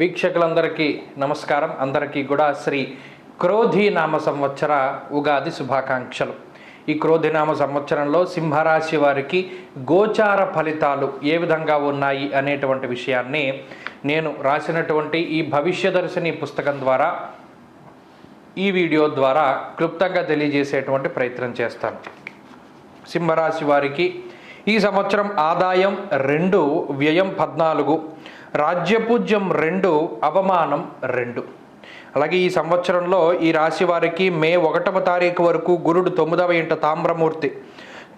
వీక్షకులందరికీ నమస్కారం. అందరికీ కూడా శ్రీ క్రోధి నామ సంవత్సర ఉగాది శుభాకాంక్షలు. ఈ క్రోధి నామ సంవత్సరంలో సింహరాశి వారికి గోచార ఫలితాలు ఏ విధంగా ఉన్నాయి అనేటువంటి విషయాన్ని నేను రాసినటువంటి ఈ భవిష్యదర్శిని పుస్తకం ద్వారా ఈ వీడియో ద్వారా క్లుప్తంగా తెలియజేసేటువంటి ప్రయత్నం చేస్తాను. సింహరాశి వారికి ఈ సంవత్సరం ఆదాయం రెండు వ్యయం పద్నాలుగు. రాజ్యపూజ్యం రెండు అవమానం రెండు. అలాగే ఈ సంవత్సరంలో ఈ రాశి వారికి మే ఒకటవ తారీఖు వరకు గురుడు తొమ్మిదవ ఇంట తామ్రమూర్తి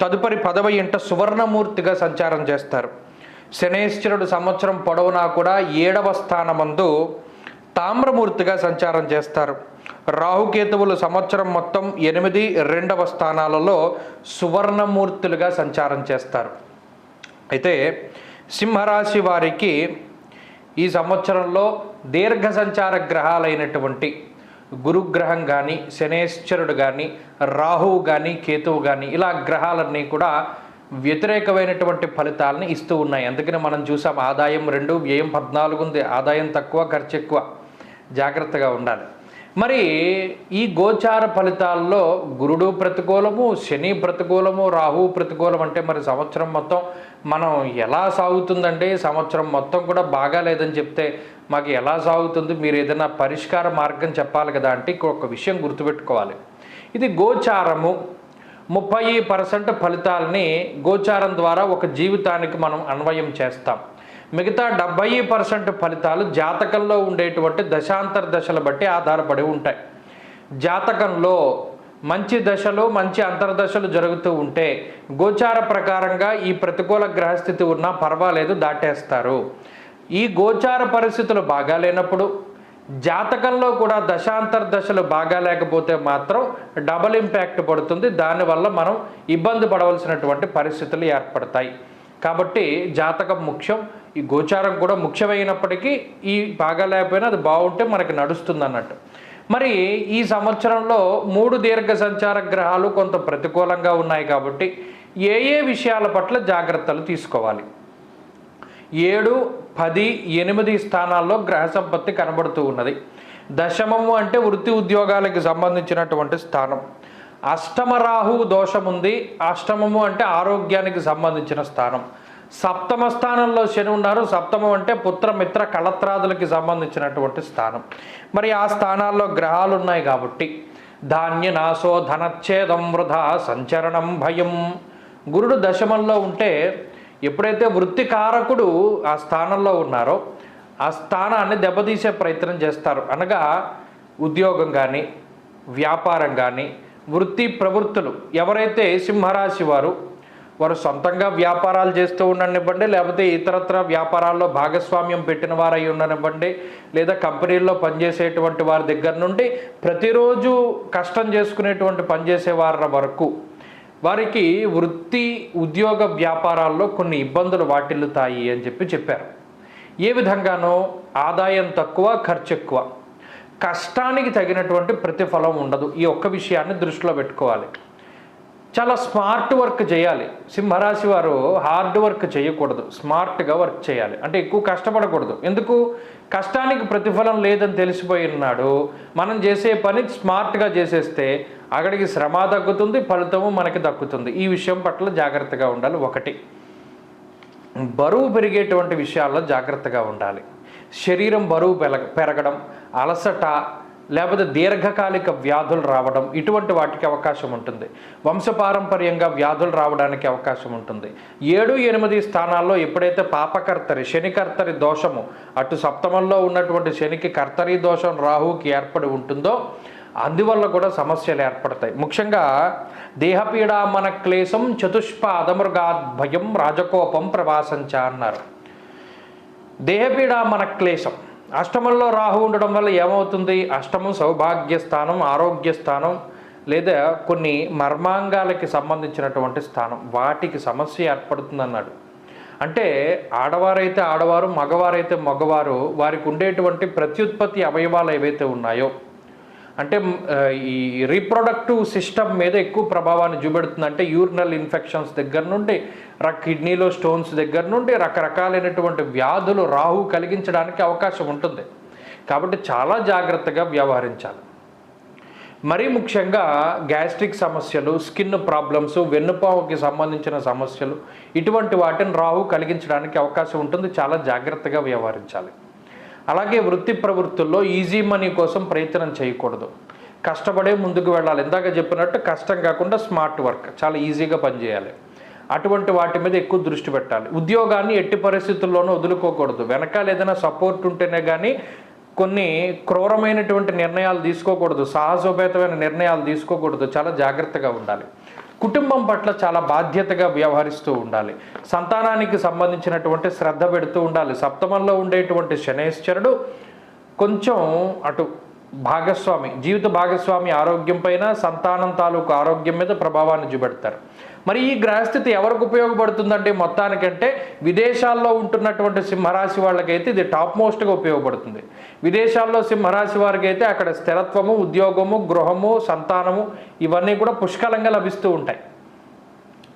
తదుపరి పదవ ఇంట సువర్ణమూర్తిగా సంచారం చేస్తారు. శనేశ్వరుడు సంవత్సరం పొడవునా కూడా ఏడవ స్థానమందు తామ్రమూర్తిగా సంచారం చేస్తారు. రాహుకేతువులు సంవత్సరం మొత్తం ఎనిమిది రెండవ స్థానాలలో సువర్ణమూర్తులుగా సంచారం చేస్తారు. అయితే సింహరాశి వారికి ఈ సంవత్సరంలో దీర్ఘ సంచార గ్రహాలైనటువంటి గురుగ్రహం కానీ శనేశ్వరుడు కానీ రాహువు కానీ కేతువు కానీ ఇలా గ్రహాలన్నీ కూడా వ్యతిరేకమైనటువంటి ఫలితాలని ఇస్తూ ఉన్నాయి. అందుకని మనం చూసాం ఆదాయం రెండు వ్యయం పద్నాలుగు ఉంది. ఆదాయం తక్కువ ఖర్చు ఎక్కువ. జాగ్రత్తగా ఉండాలి. మరి ఈ గోచార ఫలితాల్లో గురుడు ప్రతికూలము శని ప్రతికూలము రాహువు ప్రతికూలం అంటే మరి సంవత్సరం మొత్తం మనం ఎలా సాగుతుందంటే సంవత్సరం మొత్తం కూడా బాగాలేదని చెప్తే మాకు ఎలా సాగుతుంది? మీరు ఏదైనా పరిష్కార మార్గం చెప్పాలి కదా అంటే ఇక్కడ ఒక విషయం గుర్తుపెట్టుకోవాలి. ఇది గోచారము. ముప్పై పర్సెంట్ ఫలితాలని గోచారం ద్వారా ఒక జీవితానికి మనం అన్వయం చేస్తాం. మిగతా డెబ్బై పర్సెంట్ ఫలితాలు జాతకంలో ఉండేటువంటి దశాంతర దశల బట్టి ఆధారపడి ఉంటాయి. జాతకంలో మంచి దశలు మంచి అంతర్దశలు జరుగుతూ ఉంటే గోచార ప్రకారంగా ఈ ప్రతికూల గ్రహస్థితి ఉన్నా పర్వాలేదు దాటేస్తారు. ఈ గోచార పరిస్థితులు బాగాలేనప్పుడు జాతకంలో కూడా దశాంతర దశలు బాగా లేకపోతే మాత్రం డబల్ ఇంపాక్ట్ పడుతుంది. దానివల్ల మనం ఇబ్బంది పడవలసినటువంటి పరిస్థితులు ఏర్పడతాయి. కాబట్టి జాతకం ముఖ్యం. ఈ గోచారం కూడా ముఖ్యమైనప్పటికీ ఈ బాగా లేకపోయినా అది బాగుంటే మనకి నడుస్తుంది అన్నట్టు మరి ఈ సంవత్సరంలో మూడు దీర్ఘ సంచార గ్రహాలు కొంత ప్రతికూలంగా ఉన్నాయి కాబట్టి ఏ ఏ విషయాల పట్ల జాగ్రత్తలు తీసుకోవాలి? ఏడు పది ఎనిమిది స్థానాల్లో గ్రహ సంపత్తి కనబడుతూ ఉన్నది. దశమము అంటే వృత్తి ఉద్యోగాలకు సంబంధించినటువంటి స్థానం. అష్టమ రాహువు దోషం ఉంది అష్టమము అంటే ఆరోగ్యానికి సంబంధించిన స్థానం. సప్తమ స్థానంలో శని ఉన్నారు. సప్తమం అంటే పుత్ర మిత్ర కళత్రాదులకి సంబంధించినటువంటి స్థానం. మరి ఆ స్థానాల్లో గ్రహాలు ఉన్నాయి కాబట్టి ధాన్య నాశో ధనచ్ఛేదం వృధా సంచరణం భయం. గురుడు దశమంలో ఉంటే ఎప్పుడైతే వృత్తికారకుడు ఆ స్థానంలో ఉన్నారో ఆ స్థానాన్ని దెబ్బతీసే ప్రయత్నం చేస్తారు. అనగా ఉద్యోగం కానీ వ్యాపారం కానీ వృత్తి ప్రవృత్తులు. ఎవరైతే సింహరాశి వారు వారు సొంతంగా వ్యాపారాలు చేస్తూ ఉండనివ్వండి లేకపోతే ఇతరత్ర వ్యాపారాల్లో భాగస్వామ్యం పెట్టిన వారై ఉండనివ్వండి లేదా కంపెనీల్లో పనిచేసేటువంటి వారి దగ్గర నుండి ప్రతిరోజు కష్టం చేసుకునేటువంటి పనిచేసే వారి వరకు వారికి వృత్తి ఉద్యోగ వ్యాపారాల్లో కొన్ని ఇబ్బందులు వాటిల్లుతాయి అని చెప్పి చెప్పారు. ఏ విధంగానో ఆదాయం తక్కువ ఖర్చు ఎక్కువ. కష్టానికి తగినటువంటి ప్రతిఫలం ఉండదు. ఈ ఒక్క విషయాన్ని దృష్టిలో పెట్టుకోవాలి. చాలా స్మార్ట్ వర్క్ చేయాలి. సింహరాశి వారు హార్డ్ వర్క్ చేయకూడదు. స్మార్ట్గా వర్క్ చేయాలి. అంటే ఎక్కువ కష్టపడకూడదు. ఎందుకు? కష్టానికి ప్రతిఫలం లేదని తెలిసిపోయినాడు మనం చేసే పని స్మార్ట్గా చేసేస్తే అక్కడికి శ్రమ తగ్గుతుంది ఫలితము మనకి దక్కుతుంది. ఈ విషయం పట్ల జాగ్రత్తగా ఉండాలి ఒకటి. బరువు పెరిగేటువంటి విషయాల్లో జాగ్రత్తగా ఉండాలి. శరీరం బరువు పెరగ పెరగడం అలసట లేకపోతే దీర్ఘకాలిక వ్యాధులు రావడం ఇటువంటి వాటికి అవకాశం ఉంటుంది. వంశపారంపర్యంగా వ్యాధులు రావడానికి అవకాశం ఉంటుంది. ఏడు ఎనిమిది స్థానాల్లో ఎప్పుడైతే పాపకర్తరి శనికర్తరి దోషము అటు సప్తమంలో ఉన్నటువంటి శనికి కర్తరి దోషం రాహుకి ఏర్పడి ఉంటుందో అందువల్ల కూడా సమస్యలు ఏర్పడతాయి. ముఖ్యంగా దేహపీడ మన క్లేశం చతుష్పాదమృగాద్భయం రాజకోపం ప్రవాసంచ అన్నారు. దేహపీడ మన క్లేశం. అష్టమంలో రాహు ఉండడం వల్ల ఏమవుతుంది? అష్టమం సౌభాగ్య స్థానం ఆరోగ్య స్థానం లేదా కొన్ని మర్మాంగాలకి సంబంధించినటువంటి స్థానం వాటికి సమస్య ఏర్పడుతుందన్నాడు. అంటే ఆడవారైతే ఆడవారు మగవారైతే మగవారు వారికి ఉండేటువంటి ప్రత్యుత్పత్తి అవయవాలు ఏవైతే ఉన్నాయో అంటే ఈ రీప్రొడక్టివ్ సిస్టమ్ మీద ఎక్కువ ప్రభావాన్ని చూపెడుతుంది. అంటే యూరినల్ ఇన్ఫెక్షన్స్ దగ్గర నుండి ర కిడ్నీలో స్టోన్స్ దగ్గర నుండి రకరకాలైనటువంటి వ్యాధులు రాహు కలిగించడానికి అవకాశం ఉంటుంది. కాబట్టి చాలా జాగ్రత్తగా వ్యవహరించాలి. మరీ ముఖ్యంగా గ్యాస్ట్రిక్ సమస్యలు స్కిన్ ప్రాబ్లమ్స్ వెన్నుపావుకి సంబంధించిన సమస్యలు ఇటువంటి వాటిని రాహు కలిగించడానికి అవకాశం ఉంటుంది. చాలా జాగ్రత్తగా వ్యవహరించాలి. అలాగే వృత్తి ప్రవృత్తుల్లో ఈజీ మనీ కోసం ప్రయత్నం చేయకూడదు. కష్టపడే ముందుకు వెళ్ళాలి. ఇందాక చెప్పినట్టు కష్టం కాకుండా స్మార్ట్ వర్క్ చాలా ఈజీగా పనిచేయాలి. అటువంటి వాటి మీద ఎక్కువ దృష్టి పెట్టాలి. ఉద్యోగాన్ని ఎట్టి పరిస్థితుల్లోనూ వదులుకోకూడదు. వెనకాల ఏదైనా సపోర్ట్ ఉంటేనే కానీ కొన్ని క్రూరమైనటువంటి నిర్ణయాలు తీసుకోకూడదు. సాహసోపేతమైన నిర్ణయాలు తీసుకోకూడదు. చాలా జాగ్రత్తగా ఉండాలి. కుటుంబం పట్ల చాలా బాధ్యతగా వ్యవహరిస్తూ ఉండాలి. సంతానానికి సంబంధించినటువంటి శ్రద్ధ పెడుతూ ఉండాలి. సప్తమంలో ఉండేటువంటి శనేశ్వరుడు కొంచెం అటు భాగస్వామి జీవిత భాగస్వామి ఆరోగ్యం పైన సంతానం తాలూకు ఆరోగ్యం మీద ప్రభావాన్ని చూపెడతారు. మరి ఈ గ్రహస్థితి ఎవరికి ఉపయోగపడుతుందంటే మొత్తానికంటే విదేశాల్లో ఉంటున్నటువంటి సింహరాశి వాళ్ళకైతే ఇది టాప్ మోస్ట్గా ఉపయోగపడుతుంది. విదేశాల్లో సింహరాశి వారికి అయితే అక్కడ స్థిరత్వము ఉద్యోగము గృహము సంతానము ఇవన్నీ కూడా పుష్కలంగా లభిస్తూ ఉంటాయి.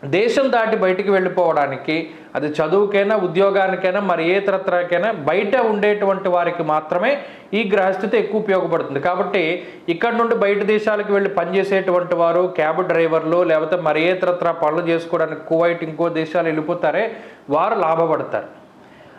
దేశం దాటి బయటికి వెళ్ళిపోవడానికి అది చదువుకైనా ఉద్యోగానికైనా మరి ఏ తరతరకైనా బయట ఉండేటువంటి వారికి మాత్రమే ఈ గ్రహస్థితి ఎక్కువ ఉపయోగపడుతుంది. కాబట్టి ఇక్కడ నుండి బయట దేశాలకు వెళ్ళి పనిచేసేటువంటి వారు క్యాబ్ డ్రైవర్లు లేకపోతే మరి ఏ తరతర పనులు చేసుకోవడానికి కువైట్ ఇంకో దేశాలు వెళ్ళిపోతారే వారు లాభపడతారు.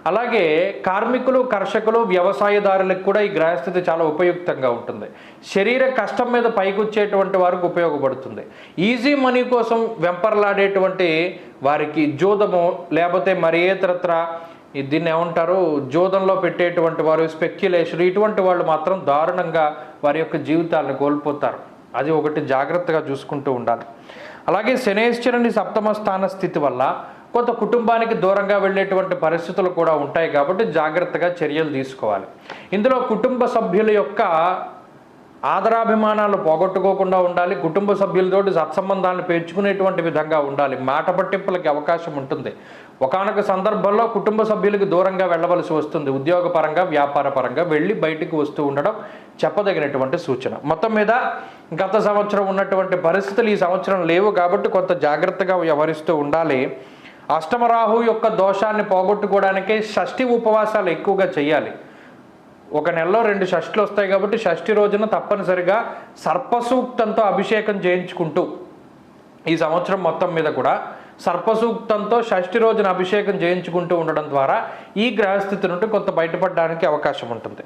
అలాగే కార్మికులు కర్షకులు వ్యవసాయదారులకు కూడా ఈ గ్రహస్థితి చాలా ఉపయుక్తంగా ఉంటుంది. శరీర కష్టం మీద పైకొచ్చేటువంటి వారికి ఉపయోగపడుతుంది. ఈజీ మనీ కోసం వెంపర్లాడేటువంటి వారికి జూదము లేకపోతే మరి ఏతరత్ర దీన్ని ఏమంటారు జూదంలో పెట్టేటువంటి వారు స్పెక్యులేషన్ ఇటువంటి వాళ్ళు మాత్రం దారుణంగా వారి యొక్క జీవితాలను కోల్పోతారు. అది ఒకటి జాగ్రత్తగా చూసుకుంటూ ఉండాలి. అలాగే శనేశ్వరుని సప్తమ స్థాన స్థితి వల్ల కొంత కుటుంబానికి దూరంగా వెళ్ళేటువంటి పరిస్థితులు కూడా ఉంటాయి కాబట్టి జాగ్రత్తగా చర్యలు తీసుకోవాలి. ఇందులో కుటుంబ సభ్యుల యొక్క ఆదరాభిమానాలు పోగొట్టుకోకుండా ఉండాలి కుటుంబ సభ్యులతోటి సత్సంబంధాలను పెంచుకునేటువంటి విధంగా ఉండాలి. మాట పట్టింపులకి అవకాశం ఉంటుంది. ఒకానొక సందర్భంలో కుటుంబ సభ్యులకు దూరంగా వెళ్ళవలసి వస్తుంది. ఉద్యోగపరంగా వ్యాపార పరంగా వెళ్ళి బయటికి వస్తూ ఉండడం చెప్పదగినటువంటి సూచన. మొత్తం మీద గత సంవత్సరం ఉన్నటువంటి పరిస్థితులు ఈ సంవత్సరం లేవు కాబట్టి కొంత జాగ్రత్తగా వ్యవహరిస్తూ ఉండాలి. అష్టమరాహు యొక్క దోషాన్ని పోగొట్టుకోవడానికి షష్ఠి ఉపవాసాలు ఎక్కువగా చేయాలి. ఒక నెలలో రెండు షష్ఠులు వస్తాయి కాబట్టి షష్ఠి రోజున తప్పనిసరిగా సర్పసూక్తంతో అభిషేకం చేయించుకుంటూ ఈ సంవత్సరం మొత్తం మీద కూడా సర్పసూక్తంతో షష్ఠి రోజున అభిషేకం చేయించుకుంటూ ఉండడం ద్వారా ఈ గ్రహస్థితి నుండి కొంత బయటపడడానికి అవకాశం ఉంటుంది.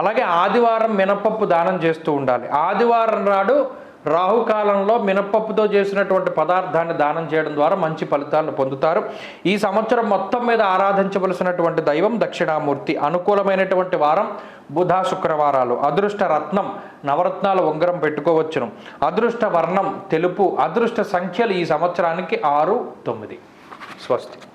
అలాగే ఆదివారం మినపప్పు దానం చేస్తూ ఉండాలి. ఆదివారం నాడు రాహుకాలంలో మినపప్పుతో చేసినటువంటి పదార్థాన్ని దానం చేయడం ద్వారా మంచి ఫలితాలను పొందుతారు. ఈ సంవత్సరం మొత్తం మీద ఆరాధించవలసినటువంటి దైవం దక్షిణామూర్తి. అనుకూలమైనటువంటి వారం బుధ శుక్రవారాలు. అదృష్ట రత్నం నవరత్నాల ఉంగరం పెట్టుకోవచ్చును. అదృష్ట వర్ణం తెలుపు. అదృష్ట సంఖ్యలు ఈ సంవత్సరానికి ఆరు తొమ్మిది. స్వస్తి.